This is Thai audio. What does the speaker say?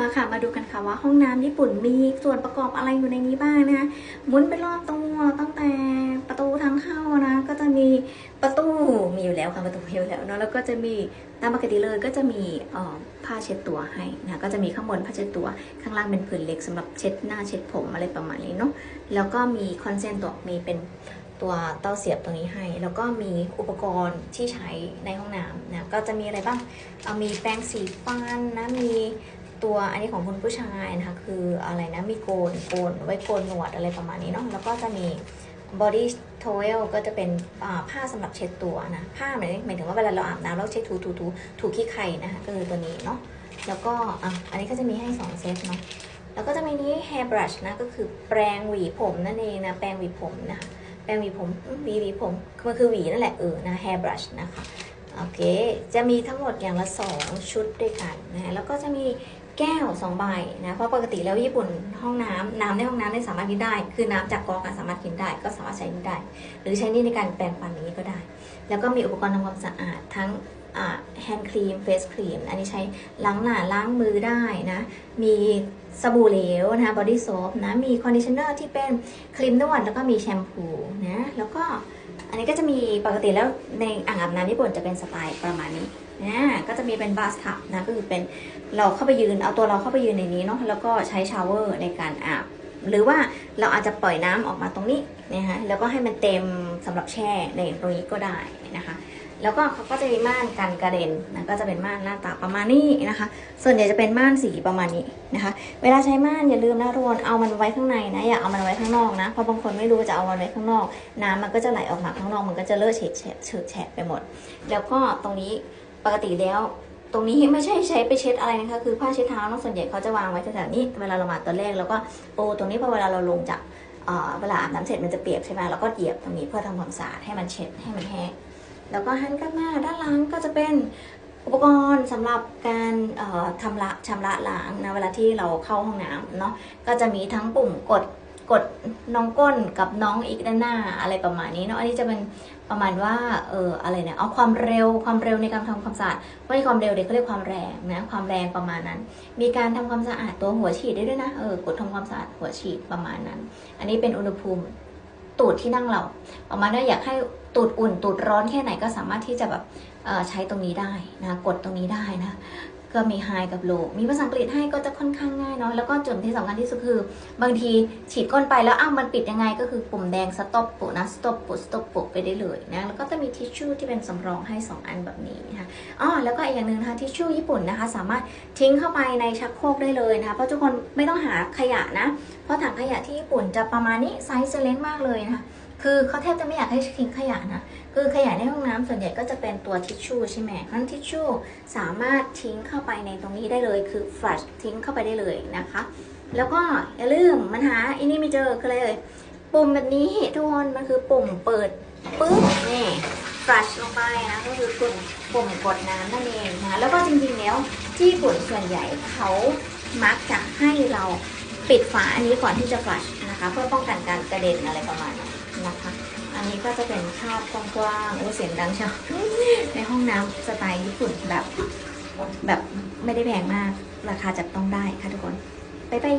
มาค่ะมาดูกันค่ะว่าห้องน้ำญี่ปุ่นมีส่วนประกอบอะไรอยู่ในนี้บ้างนะคะหมุนไปรอบตัวตั้งแต่ประตูทางเข้านะก็จะมีประตูมีอยู่แล้วค่ะประตูมีอยู่แล้วเนาะแล้วก็จะมีตามปกติเลยก็จะมีผ้าเช็ดตัวให้นะก็จะมีข้างบนผ้าเช็ดตัวข้างล่างเป็นผืนเล็กสำหรับเช็ดหน้าเช็ดผมอะไรประมาณนี้เนาะแล้วก็มีคอนเซนต์ตัวมีเป็นตัวเต้าเสียบตรงนี้ให้ แล้วก็มีอุปกรณ์ที่ใช้ในห้องน้ำนะก็จะมีอะไรบ้างเอามีแปรงสีฟันนะมี ตัวอันนี้ของคุณผู้ชายนะคะคืออะไรนะมีโกนโกนไว้โกนหนวดอะไรประมาณนี้เนาะแล้วก็จะมี body towel ก็จะเป็นผ้าสำหรับเช็ดตัวนะผ้าหมายหมายถึงว่าเวลาเราอาบน้ำเราเช็ดถูถูถูถูขี้ไข่นะคะก็คือตัวนี้เนาะแล้วก็อะอันนี้ก็จะมีให้ 2 เซตเนาะแล้วก็จะมีนี้ hair brush นะก็คือแปรงหวีผมนั่นเองนะแปรงหวีผมนะคะแปรงหวีผมอืมหวีหวีผมมันคือหวีนั่นแหละเออนะ hair brush นะคะโอเค จะมีทั้งหมดอย่างละ 2 ชุดด้วยกันนะแล้วก็จะมี แก้ว2ใบนะเพราะปกติแล้วญี่ปุ่นห้องน้ำน้ำในห้องน้ำไม่สามารถกินได้ คือน้ำจากกรองอะสามารถกินได้ ก็สามารถใช้นี่ได้ หรือใช้นี่ในการแปรงฟันนี้ก็ได้ แล้วก็มีอุปกรณ์ทำความสะอาดทั้งแฮนด์ครีมเฟสครีมอันนี้ใช้ล้างหน้าล้างมือได้นะ มีสบู่เหลวนะคะบอดี้โซฟนะ มีคอนดิชเนอร์ที่เป็นครีมนวดแล้วก็มีแชมพูนะแล้วก็ อันนี้ก็จะมีปกติแล้วในอ่างอาบน้ำญี่ปุ่นจะเป็นสไตล์ประมาณนี้นะก็จะมีเป็นบาสทับนะก็คือเป็นเราเข้าไปยืนเอาตัวเราเข้าไปยืนในนี้เนาะแล้วก็ใช้ชาวเวอร์ในการอาบหรือว่าเราอาจจะปล่อยน้ำออกมาตรงนี้นะคะแล้วก็ให้มันเต็มสำหรับแช่ในตรงนี้ก็ได้นะคะ แล้วก็เขาก็จะมีม่านกันกระเด็นนะก็จะเป็นม่านหน้าตาประมาณนี้นะคะ ส่วนใหญ่จะเป็นม่านสีประมาณนี้นะคะ เวลาใช้ม่านอย่าลืมนะทุกคนเอามันไว้ข้างในนะอย่าเอามันไว้ข้างนอกนะเพราะบางคนไม่รู้จะเอามันไว้ข้างนอก น้ำมันก็จะไหลออกมาข้างนอกมันก็จะเลอะเฉะแฉะเฉอะแฉะไปหมด แล้วก็ตรงนี้ปกติแล้วตรงนี้ไม่ใช่ใช้ไปเช็ดอะไรนะคะ คือผ้าเช็ดเท้าเนอะส่วนใหญ่เขาจะวางไว้แถวๆนี้เวลาเรามาตอนแรกแล้วก็โอ้ตรงนี้พอเวลาเราลงจากเอ่อเวลาอาบน้ำเสร็จมันจะเปียกใช่ไหมเราก็เหยียบตรงนี้เพื่อทำความสะอาดให้มันเช็ดให้มันแห้ง แล้วก็หันกลับมาด้านหลังก็จะเป็นอุปกรณ์สำหรับการเอ่อทำละชำระล้างนะเวลาที่เราเข้าห้องน้ำเนาะก็จะมีทั้งปุ่มกดกดน้องก้นกับน้องอีกด้านหน้าอะไรประมาณนี้เนาะอันนี้จะเป็นประมาณว่าเอออะไรเนี่ยเอาความเร็วความเร็วในการทำความสะอาดไม่ใช่ความเร็วเด็กเขาเรียกความแรงนะความแรงประมาณนั้น มีการทำความสะอาดตัวหัวฉีดได้ด้วยนะเออกดทำความสะอาดหัวฉีดประมาณนั้น อันนี้เป็นอุณหภูมิ ตูดที่นั่งเรา ประมาณว่าอยากให้ตูดอุ่นตูดร้อนแค่ไหนก็สามารถที่จะแบบใช้ตรงนี้ได้นะกดตรงนี้ได้นะ ก็มี high กับ low มีภาษาอังกฤษให้ก็จะค่อนข้างง่ายเนาะแล้วก็จุดที่สำคัญที่สุดคือ บางทีฉีดก้นไปแล้วอ้าวมันปิดยังไงก็คือปุ่มแดง stop ปุนะ stop ปุ stop ปุไปได้เลยนะแล้วก็จะมีทิชชู่ที่เป็นสำรองให้ 2 อันแบบนี้นะคะอ๋อแล้วก็อีกอย่างหนึ่งนะคะทิชชู่ญี่ปุ่นนะคะ สามารถทิ้งเข้าไปในชักโครกได้เลยนะคะเพราะทุกคนไม่ต้องหาขยะนะ เพราะถังขยะที่ญี่ปุ่นจะประมาณนี้ไซส์เล็กมากเลยนะคะ คือเขาแทบจะไม่อยากให้ทิ้งขยะนะ คือขยะในห้องน้ำส่วนใหญ่ก็จะเป็นตัวทิชชู่ใช่ไหมนั้นทิชชู่สามารถทิ้งเข้าไปในตรงนี้ได้เลย คือ flush ทิ้งเข้าไปได้เลยนะคะ แล้วก็อย่าลืมมันหาอันนี้ไม่เจอคืออะไรเลยปุ่มแบบนี้ทุกคนมันคือปุ่มเปิดปึ๊บนี่ flush ลงไปนะก็คือปุ่มปุ่มกดน้ำนั่นเองนะแล้วก็จริงๆแล้วที่ญี่ปุ่นส่วนใหญ่เขามักจะให้เรา ปิดฝาอันนี้ก่อนที่จะ flush นะคะ เพื่อป้องกันการกระเด็นอะไรประมาณนี้นะคะ อันนี้ก็จะเป็นภาพกว้างๆโอ้เสียงดังเชียวในห้องน้ำสไตล์ญี่ปุ่นแบบแบบไม่ได้แพงมาก ราคาจับต้องได้ค่ะทุกคน บ๊ายบาย